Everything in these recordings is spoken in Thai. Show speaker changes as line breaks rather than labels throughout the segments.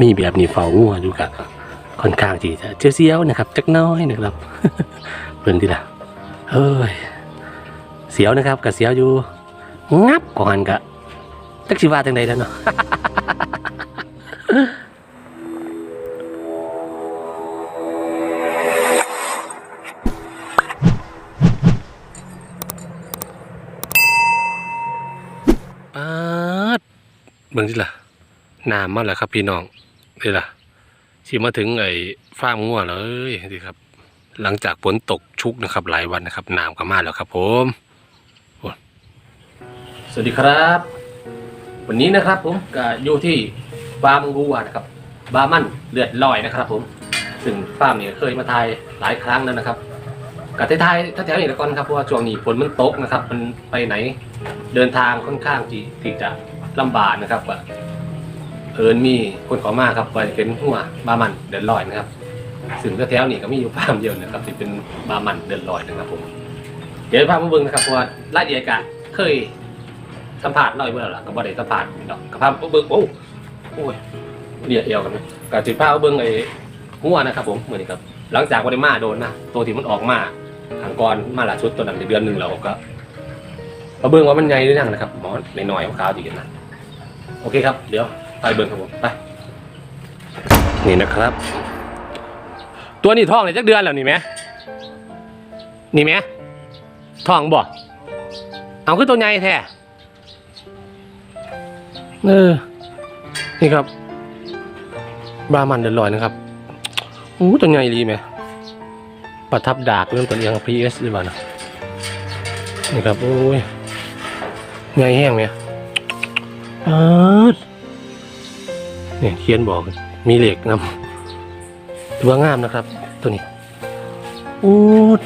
มีแบบนี้เฝ้างัวอยู่กะค่อนข้างที่จะเสียวๆนะครับจักน้อยนะครับเพิ่งทีละเฮ้ยเสียวนะครับกับเสียวอยู่งับกว่ากันกะตักชิวาจังใดแล้วเนาะ เบิ่งสิล่ะน้ำมาแล้วครับพี่น้องนี่ล่ะสิมาถึงไอ้ฟ้ามงัวแล้วเอ้ยดีครับ หลังจากฝนตกชุกนะครับ หลายวันนะครับน้ำก็มาแล้วครับ ผมสวัสดีครับ วันนี้นะครับ ผมก็อยู่ที่ฟาร์มงัวนะครับบามันเลือดลอยนะครับ ผมซึ่งฟาร์มเนี่ยเคยมาทายหลายครั้งแล้วนะครับกับทายถ้าแถวนี้ละก่อนครับเพราะว่าช่วงนี้ฝนมันตกนะครับ มันไปไหนเดินทางค่อนข้างที่จะ ลำบากนะครับว่าเอิญมีคนขอมาครับว่าเป็นหัวบามันเดินลอยนะครับซึ่งแถวๆนี้ก็มีอยู่ฟาร์มเดียวนะครับที่เป็นบามันเดินลอยนะครับผมเดี๋ยวพามาเบิ่งนะครับเพราะว่ารายละเอียดกะเคยสัมผัสลอยเมื่อหรอกับบ่ได้สัมผัสดอกกับพามาเบิ่งโอ้โอ้ยเรียเอวกันนะกับจิพามาเบิ่งไอ้หัวนะครับ ผมเหมือนนี้ครับ หลังจากวันได้มาโดนนะตัวที่มันออกมาทางก่อนมาหละชุดตัวนั้นในเดือนหนึ่งแล้วก็มาเบิ่งว่ามันใหญ่หรือยังนะครับหมอในหน่อยๆขาดีกันนะ โอเคครับ เดี๋ยวไปเบิ่งครับผมไป นี่นะครับ ตัวนี้ท้องเลยจักเดือนแล้วนี่ไหมนี่ไหมท้องบ่เอาคือตัวใหญ่แท้เออนี่ครับบรามันเดือดลอยนะครับอู้ตัวใหญ่ดีไหมประทับดากเรื่องตัวเอียงพีเอสหรือเปล่านะนี่ครับโอ้ยไงแห้งไหม ปาดเนี่ยเขียนบอกมีเหล็กนำถือว่างามนะครับ ตัวนี้อูด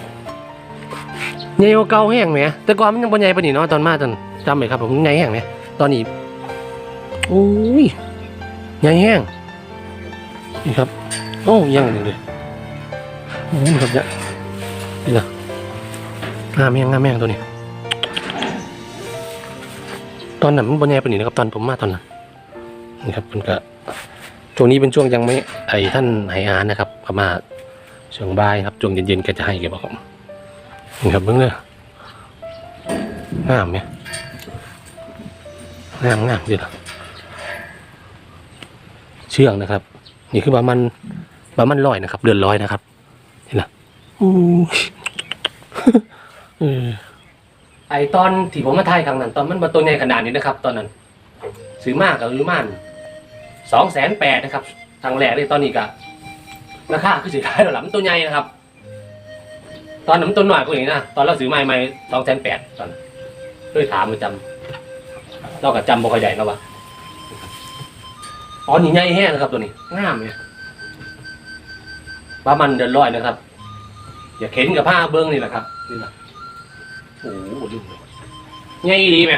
ใหญ่กว่าเก่าแห้งไหมแต่ก่อนมันยังบ่ใหญ่ปานนี้เนาะตอนมาตอนจำไหมครับ ผมใหญ่แห้งไหมตอนนี้อุ้ยใหญ่แห้งนี่ครับ โอ้ยังหนึ่งเลยโอ้ครับเนี่ยนี่นะงามแห้งงามแห้งตัวนี้ ตอนนั้นมันบนแย่ปานนี้นะครับตอนผมมาตอนนั้นนี่ครับมันก็ช่วงนี้เป็นช่วงยังไม่ไอ้ท่านให้อาหารนะครับก็มาช่วงบ่ายครับช่วงเย็นๆแกจะให้แกบอกผมนี่ครับเพิ่งเลยงามเนี่ยงามงามดีละเชื่องนะครับ นี่คือบามันบามันลอยนะครับ เดือนลอยนะครับเห็นไหมอู้เออ อตอนที่ผมมาถ่ายครั้งนั้น ตอนมันมาตัวใหญ่ขนาดนี้นะครับ ตอนนั้นซื้อมากกับหรือมันสองแสนแปดนะครับทางแรกเลยตอนนี้ก็ราคาคือสิขายแล้วล่ะมันตัวใหญ่นะครับ ตอนนั้นมันตัวหน่อยกว่าอย่างนี้นะตอนเราซื้อใหม่ใหม่สองแสนแปดตอนด้วยถามมาจำเราก็จำบ่ค่อยใหญ่แล้ววะอ๋อนี่ใหญ่แห้งนะครับตัวนี้งามเนี่ยปลามันเดินลอยนะครับ อย่าเข็นกับผ้าเบิ้องนี่แหละครับนี่แหละ โอ้โหดูง่ายดีไหม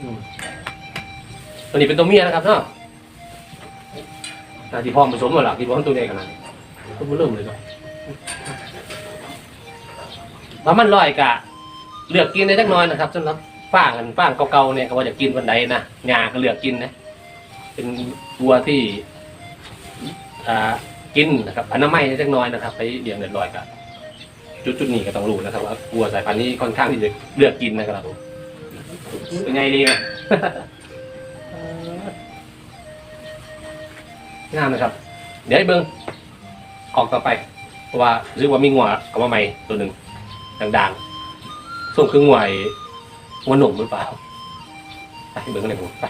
อืมตัวนี้เป็นตัวเมียนะครับเนาะนาที่พร้อมผสมมาหลักที่พร้อมตัวใหญ่ขนาดนี้ก็เริ่มเลยเนาะว่ามันลอยกะเลือกกินได้จักน้อยนะครับสำหรับฟ้างกันฟ้างเก่าๆเนี่ยก็ว่าจะกินวันใดนะงาก็เลือกกินนะ เป็นวัวที่อ่ากินนะครับอนามัยได้จักน้อยนะครับ ไปเลี้ยงเดือดลอยกะ จุดจุดนี้ก็ต้องรู้นะครับว่าวัวสายพันธุ์นี้ค่อนข้างที่จะเลือกกินนะครับผมเป็นไงดีไหมงามนะครับ เดี๋ยวให้เบิ้งออกต่อไป เพราะว่ารู้สึกว่ามีงัวกับว่าใหม่ตัวหนึ่งดังๆส่งคืองัวไอ้งัวหนุ่มหรือเปล่าไปเบิ้งกันเลยผมไป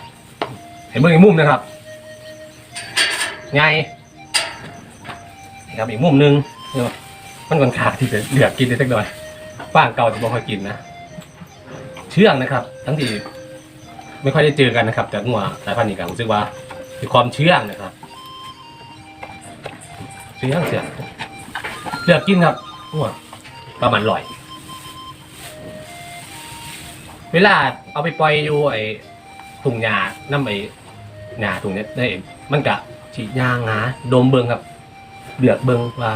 เห็นเบิ้งอีกมุมนะครับไงนะครับอีกมุมหนึ่งเนาะ มันค่อนข้างที่จะเหลือกกินได้สักหน่อยฟางเก่าจะไม่ค่อยกินนะเชื่องนะครับ ทั้งที่ไม่ค่อยได้เจอกันนะครับ แต่งัวสายพันธุ์นี้ก็รู้สึกว่ามีความเชื่องนะครับเชื่องเชื่องเหลือกกินครับงัวประมาณลอย เวลาเอาไปปล่อยอยู่ไอ้ถุงยาน้ำไอ้หนาถุงเนี้ยได้เองมันกะฉีดยางหาดมเบิงครับเลือกเบิงว่า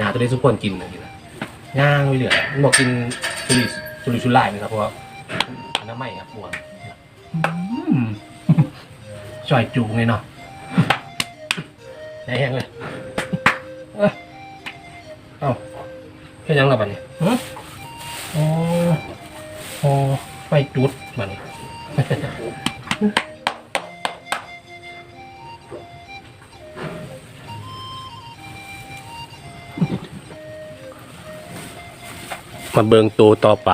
ยาตัวนี้ทุกคนกินนะกินนะย่างไม่เหลือมันบอกกินชุลิชุลิชุไลนะครับเพราะว่าอันน้ำไม่ครับพวงจ่อยจูงเลยเนาะไหนแห้งเลยเอ้ยเอ้าเฮ็ดยังล่ะบัดนี้หึโอ้โอ้ไฟจุดบัดนี้ มาเบิงตัวต่อไป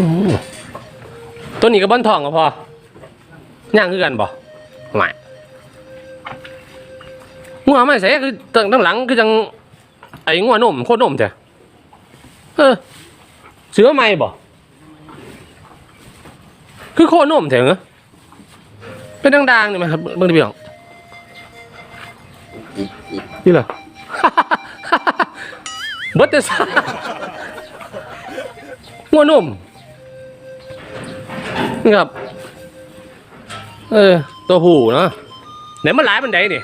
อืมตัวนี้ก็บ้านทองก็พอย่างคือกันบ่ไม่งัวไม่ใส่คือตั้งตั้งหลังคือจังไอ้งัวนมโคตรนมจ้ะเออเสือไม่บ่คือโคตรนมแถงเหรอเป็นดังๆนี่ไหมครับเบิ่งดิพี่น้องนี่เหรอเบิดแต่สาหัวนุ่มนี่ครับ เออ ตัวผู้เนาะไหนมันหลายมันไดนี่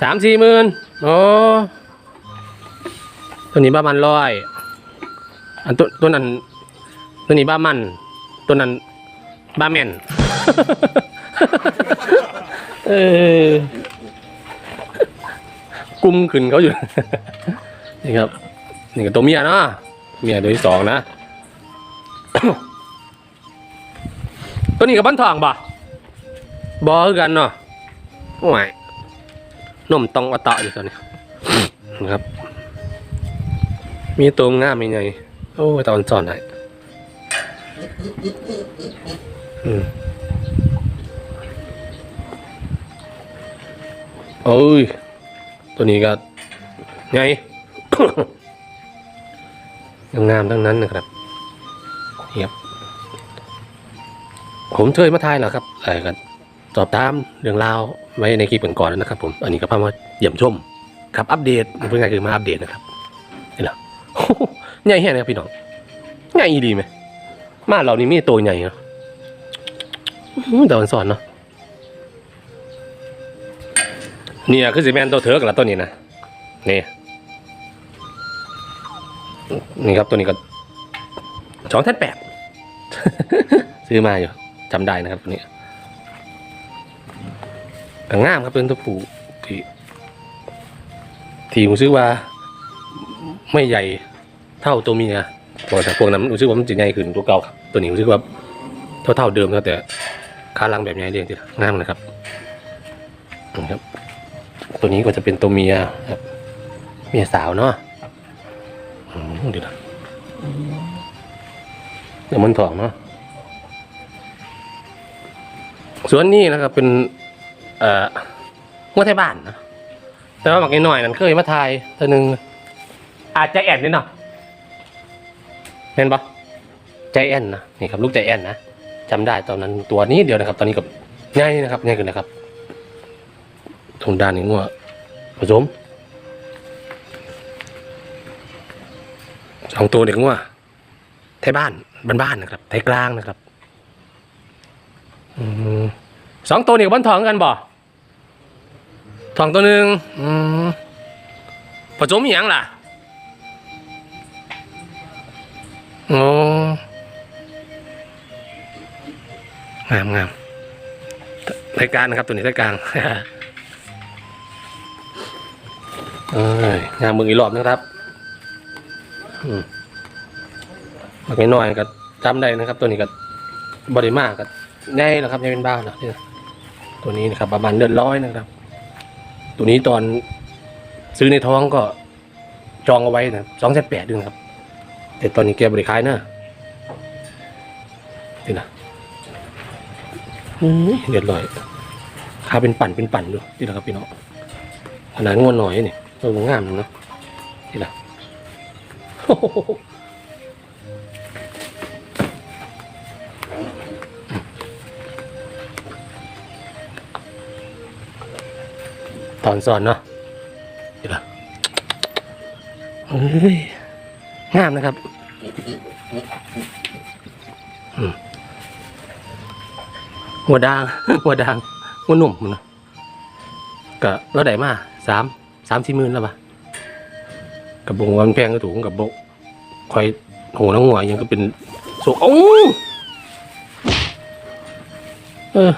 สามสี่หมื่นอ๋อตัวนี้บ้ามันร้อย อันตัวตัวนั้น ตัวนี้บ้ามัน ตัวนั้นบ้าแม่น เออ กุมขึ้นเขาอยู่ นี่ครับ นี่ก็ตัวเมียนะเมียตัวที่สองนะ ตัวนี้กับบ้านทองบ่บอคือกันเนาะโอ้ยนมตองอตะอยู่ตัวนี้นะครับ มีตัวง่ามมีไงโอ้ตอนสอนไหนอืมโอ้ย ตัวนี้ก็ไงงามทั้งนั้นนะครับนี่ครับผมเคยมาทายแล้วครับเออกันสอบตามเรื่องราวไว้ในคลิปก่อนๆแล้วนะครับ ผม อันนี้ก็พามาเยี่ยมชม ครับ อัปเดตเพื่อนไงคือมาอัปเดตนะครับนี่แหละใหญ่แค่ไหนครับพี่น้องใหญ่ดีไหมมาเรานี่มีตัวใหญ่เนาะอื้อแต่วันสอนเนาะ เนี่ยคือสิแมนตัวเถิกละตัวนี้นะนี่นี่ครับตัวนี้ก็สองแท่นแปดซื้อมาอยู่จำได้นะครับตัวนี้ก็งามครับเป็นตัวผูที่ที่ผมซื้อว่า ไม่ใหญ่เท่าตัวเมียพอแต่พวกนั้นผมซื้อว่ามันจะใหญ่ขึ้นตัวเก่าครับตัวนี้ผมซื้อว่าเท่าเท่าๆเดิมแต่ขาลังแบบใหญ่เรียงทีละงามนะครับนะครับ ตัวนี้ก็จะเป็นตัวเมียครับเมียสาวเนาะอืมเดี๋ยวนะเดี๋ยวมันทองเนาะส่วนนี้นะครับเป็นเอ่องัวไทยบ้านนะแต่ว่าหมักน้อยๆนั่นเคยมาทายตัวหนึ่งอาจจะแอนนิดหน่อยเห็นปะใจแอนนะนี่ครับลูกใจแอนนะจำได้ตอนนั้นตัวนี้เดียวนะครับ ตอนนี้กับง่ายนะครับง่ายขึ้นนะครับ ตรงด้านนี้งัวผสมสองตัวเด็กงัวไทยบ้านบ้านๆนะครับไทยกลางนะครับอสองตัวนี่กับบ้านทองกันบ่ทองตัวหนึ่งผสมอย่างล่ะโอ้งามงามรายการนะครับตัวนี้รายการ เอ้ยงามมืออีกรอบนะครับ อืมมันไม่น้อยก็จำได้นะครับ ตัวนี้ก็บริมากก็ง่ายนะครับยังเป็นบ้านนะเนี่ยตัวนี้นะครับ ประมาณเดือนร้อยนะครับ ตัวนี้ตอนซื้อในท้องก็จองเอาไว้นะสองแสนแปดด้วยครับ แต่ตอนนี้แกบริขายนะนี่นะอืมเดือดร้อยขาเป็นปั่นเป็นปั่นดูนี่นะครับพี่น้องขนาดงวนหน่อยนี่ ตัวงามเนาะนี่นะโอ้โหตอนสอนเนาะนี่ละเฮ้ยงามนะครับหัวดางหัวดางหัวหนุ่มนะก็เราได้มาสาม สามสี่หมื่นแล้วปะกับบงวันแพงก็ถูกกับบกคอยหัวน้องหัวยังก็เป็นโซโอ้เออ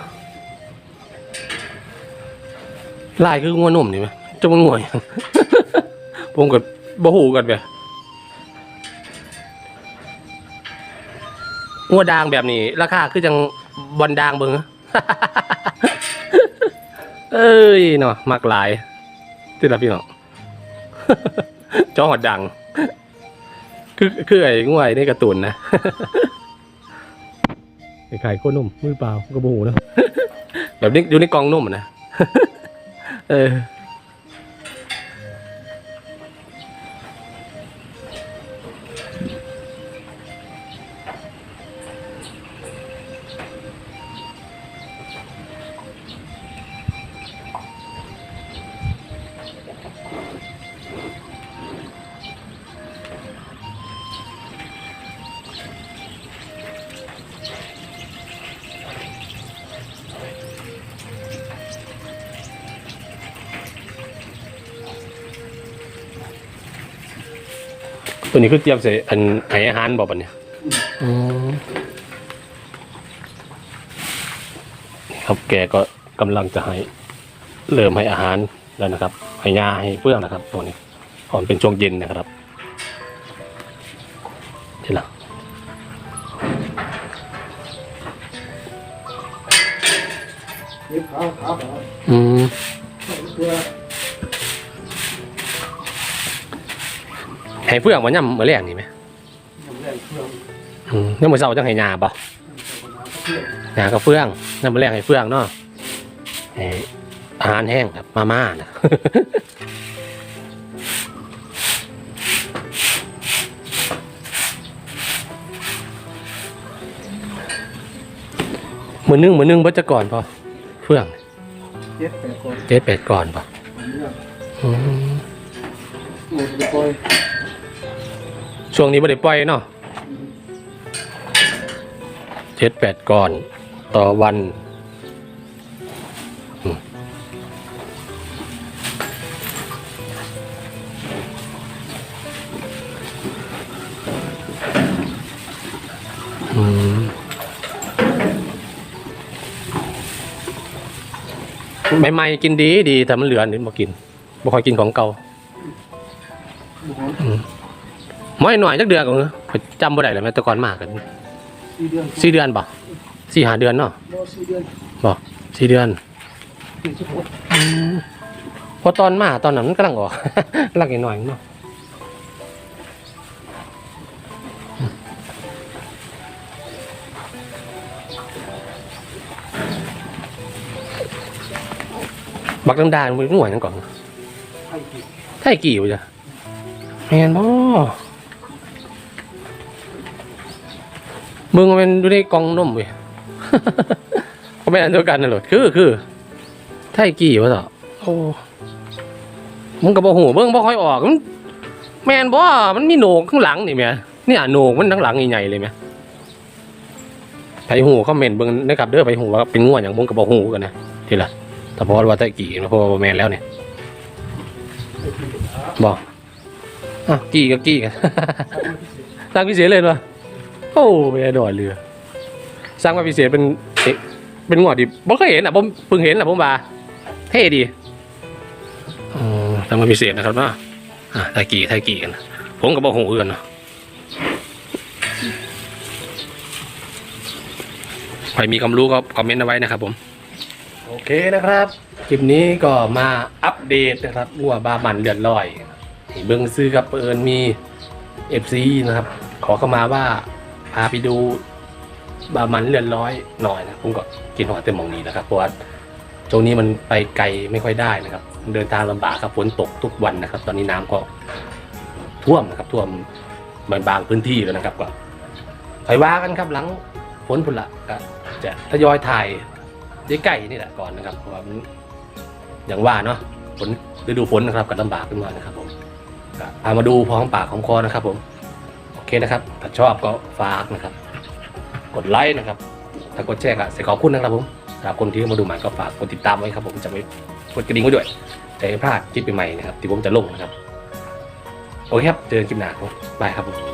ลายคืองัวหนุ่มนี่ไหมจะมันงัวยังผมกับบ่หูกันไปงัวดางแบบนี้ ราคาคือจังบอลดางเบิ่งอเอ้ยเนาะมักหลาย ที่ละพี่น้อง จอหอดดัง คือคือไอ้งวยในการ์ตูนนะไอ้ไข่โคตรนุ่มมือเปล่าก็บหูนะแบบนี้อยู่ในกองนุ่มนะเออ ตัวนี้คือเตรียมใส่อันให้อาหารบอกปะเนี่ยครับแกก็กำลังจะให้เริ่มให้อาหารแล้วนะครับให้ยาให้เฟื่องนะครับ ตัวนี้ตอนเป็นช่วงเย็นนะครับเห็นหรอ
นี่ขาวขาวขาว
อืม ให้เฟื่องวันย่ำมื้อแรกนี่ไหม
น้ำแรงเครื่อง
อืมย่ำมื้อเช้าจังให้ยาเปล่า
น้ำเครื่อง
ยากับเฟื่องย่ำมื้อแรกให้เฟื่องเนาะให้อาหารแห้งครับมาม่านะมือนึงมือนึงเบิดจะก่อนพอเฟื่อง
เจ็ดแปดคน
เจ็ดเป็ดก่อนพอ
ผมเนี่ย
อืม
หมดไปปล่อย
ช่วงนี้ไม่ได้ปล่อยเนาะเจ็ดแปดก่อน ต่อวันอืมอืมใหม่ๆกินดีดีแต่มันเหลือนี่มากินบ่ค่อยกินของเก่า
บุหร
ไม่หน่อยจักเดือนก่อนเหรอข้อยจำบ่ได้เลยแม่แต่ก่อนมากกัน
สี่เดือน
สี่เดือนบ่สี่หาเดือนเนาะ
รอสี่เดือน
บ่สี่เดือนพอตอนมาตอนนั้นมันกำลังออกกำลังหน่อยเนาะบักดังดานมันหน่วยนั่นก่อน
ให้กี่
ไทยกี่วะจ้ะแมนบ่ มึงมันดูในกล่องนมเว้ยก็ไม่อันเดียวกันน่ะหรอคือคือไทยกี่วะต่อโอ้มึงก็บ่หูเบิ่งบ่ค่อยออกมันแมนบ่มันมีโหนกข้างหลังนี่แม่เนี่ยโหนกมันทั้งหลังใหญ่ๆเลยแหม่ไผหูคอมเมนต์เบิ่งนะครับเด้อไผหูว่าเป็นง่วหยังผมก็บ่หูกันนะทีละแต่พอว่าไทยกี่เพราะว่าบ่แม่นแล้วเนี่ยบอกอะกี่กับกี่กันสร้างพิเศษเลยปะ โอ้ไม่ได้ดอยเรือ สร้างมาพิเศษเป็นเอ๊ะเป็นงวดดิบ่เคยเห็นอะผมเพิ่งเห็นอะผมว่าเท่ดีอ๋อสร้างมาพิเศษนะครับเนาะอะไทยกี่ไทยกี่กันนะผมกับบ่หูกันเนาะใครมีความรู้ก็คอมเมนต์เอาไว้นะครับผม โอเคนะครับ คลิปนี้ก็มาอัปเดตนะครับวัวบามันเลือดลอยที่เบิ้งซื้อกับเอิญมีเอฟซีนะครับ ขอเข้ามาว่า พาไปดูบามันเลือดร้อยหน่อยนะผมก็กินหัวเต็มมองนี้นะครับเพราะว่าช่วงนี้มันไปไกลไม่ค่อยได้นะครับ เดินทางลำบากครับฝนตกทุกวันนะครับ ตอนนี้น้ำก็ท่วมนะครับท่วมบางบางพื้นที่แล้วนะครับ ก็คอยว่ากันครับหลังฝนพุ่นละก็จะทยอยถ่ายใกล้ๆนี่แหละก่อนนะครับเพราะว่าอย่างว่าเนาะฝนฤดูฝนนะครับก็ลำบากขึ้นมานะครับผมพามาดูพร้อมปากของคอนะครับผม เคนะครับ ถ้าชอบก็ฝากนะครับ กดไลค์นะครับ ถ้ากดแชร์ก็เสียขอบคุณนะครับผมสำหรับคนที่มาดูใหม่ก็ฝากกดติดตามไว้ครับผมจะไม่กดกระดิ่งไว้ด้วยจะไม่พลาดคลิปใหม่ๆนะครับที่ผมจะลงนะครับ โอเคครับ เจอกันคลิปหน้าครับบายครับผม